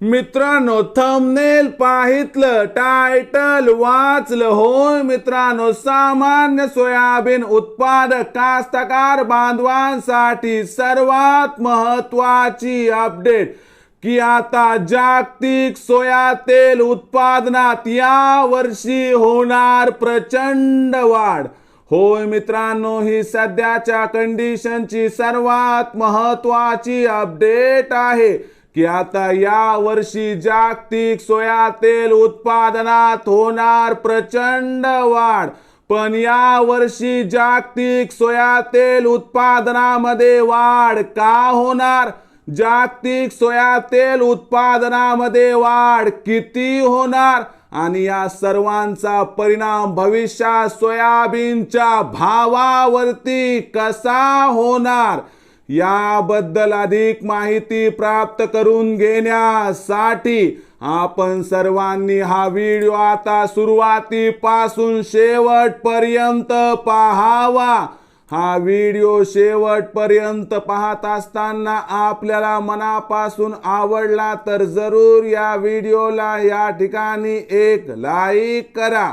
मित्रांनो thumbnail पाहितलं title वाचलं. होय मित्रांनो सामान्य सोयाबीन उत्पादक कास्तकार बांधवांसाठी सर्वात महत्वाची अपडेट की आता जागतिक सोया तेल उत्पादनात या वर्षी होणार प्रचंड वाढ. होय मित्रांनो ही सध्याच्या कंडिशनची सर्वात महत्वाची अपडेट आहे. की आता या वर्षी जागतिक सोया तेल उत्पादनात होणार प्रचंड वाढ. पण या वर्षी जागतिक सोया तेल उत्पादनामध्ये वाढ का होणार? जागतिक सोया तेल उत्पादनामध्ये वाढ किती होणार? आणि या सर्वांचा परिणाम भविष्यात सोयाबीनच्या भावावरती कसा होणार? याबद्दल अधिक माहिती प्राप्त करून घेण्यासाठी आपण सर्वांनी हा व्हिडिओ आता सुरुवातीपासून शेवटपर्यंत पाहावा. हा व्हिडिओ शेवटपर्यंत पाहत असताना आपल्याला मनापासून आवडला तर जरूर या व्हिडिओला या ठिकाणी एक लाईक करा.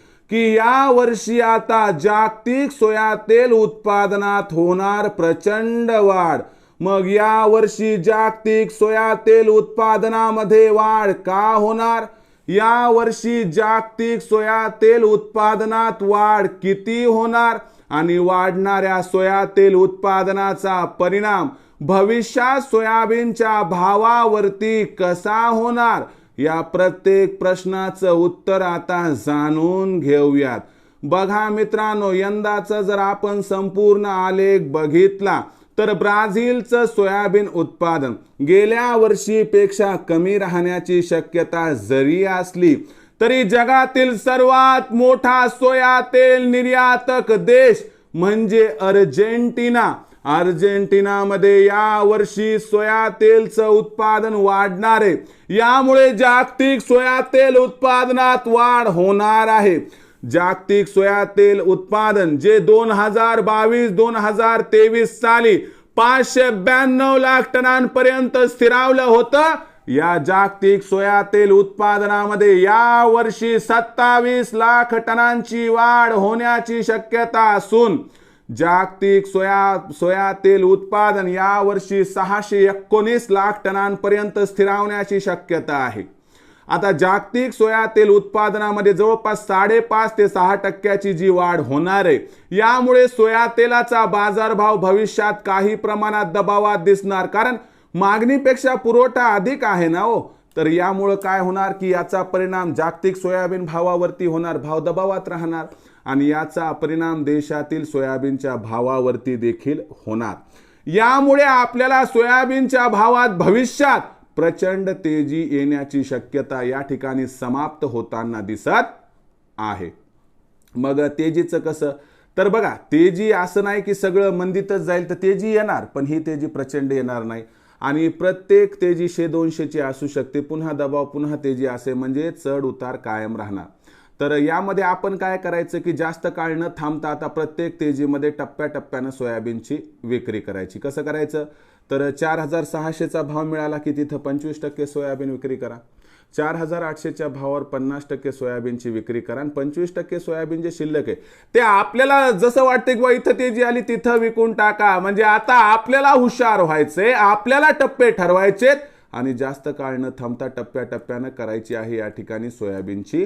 की या वर्षी आता जागतिक सोया तेल उत्पादनात होणार प्रचंड वाढ. मग या वर्षी जागतिक सोया तेल उत्पादनामध्ये वाढ का होणार? या वर्षी जागतिक सोया तेल उत्पादनात वाढ किती होणार? आणि वाढणाऱ्या सोया तेल उत्पादनाचा परिणाम भविष्यात सोयाबीनच्या भावावरती कसा होणार? या प्रत्येक प्रश्नाचं उत्तर आता जाणून घेऊयात. बघा मित्रांनो यंदाचं जर आपण संपूर्ण आलेख बघितला तर ब्राझीलचं सोयाबीन उत्पादन गेल्या वर्षीपेक्षा कमी राहण्याची शक्यता जरी असली तरी जगातील सर्वात मोठा सोया तेल निर्यातक देश म्हणजे अर्जेंटिना. अर्जेंटिनामध्ये या वर्षी सोया तेलचं उत्पादन वाढणार आहे. यामुळे जागतिक सोया तेल उत्पादनात वाढ होणार आहे. जागतिक सोया तेल उत्पादन जे दोन हजार बावीस दोन हजार तेवीस साली पाचशे ब्याण्णव लाख टनांपर्यंत स्थिरावलं होतं या जागतिक सोया तेल उत्पादनामध्ये या वर्षी सत्तावीस लाख टनांची वाढ होण्याची शक्यता असून जागतिक सोया सोया तेल उत्पादन यावर्षी सहाशे एकोणीस लाख टनांपर्यंत स्थिरावण्याची शक्यता आहे. आता जागतिक सोया तेल उत्पादनामध्ये जवळपास साडेपाच ते सहा टक्क्याची जी वाढ होणार आहे यामुळे सोया तेलाचा बाजारभाव भविष्यात काही प्रमाणात दबावात दिसणार. कारण मागणीपेक्षा पुरवठा अधिक आहे ना हो? तर यामुळं काय होणार की याचा परिणाम जागतिक सोयाबीन भावावरती होणार भाव दबावात राहणार. आणि याचा परिणाम देशातील सोयाबीनच्या भावावरती देखील होणार. यामुळे आपल्याला सोयाबीनच्या भावात भविष्यात प्रचंड तेजी येण्याची शक्यता या ठिकाणी समाप्त होताना दिसत आहे. मग तेजीचं कसं? तर बघा तेजी असं नाही की सगळं मंदीतच जाईल तर तेजी येणार पण ही तेजी प्रचंड येणार नाही. आणि प्रत्येक तेजी शे दोनशेची असू शकते. पुन्हा दबाव पुन्हा तेजी असे म्हणजे चढ उतार कायम राहणार. तर यामध्ये आपण काय करायचं की जास्त काळ न थांबता आता प्रत्येक तेजीमध्ये टप्प्याटप्प्यानं सोयाबीनची विक्री करायची. कसं करायचं? तर चार हजार सहाशेचा भाव मिळाला की तिथं पंचवीस टक्के सोयाबीन विक्री करा. चार हजार आठशेच्या भावावर पन्नास टक्के सोयाबीनची विक्री करा आणि पंचवीस टक्के सोयाबीन जे शिल्लक आहे ते आपल्याला जसं वाटते की बा इथं तेजी आली तिथं विकून टाका. म्हणजे आता आपल्याला हुशार व्हायचे आपल्याला टप्पे ठरवायचेत आणि जास्त काळ न थांबता टप्प्याटप्प्यानं करायची आहे या ठिकाणी सोयाबीनची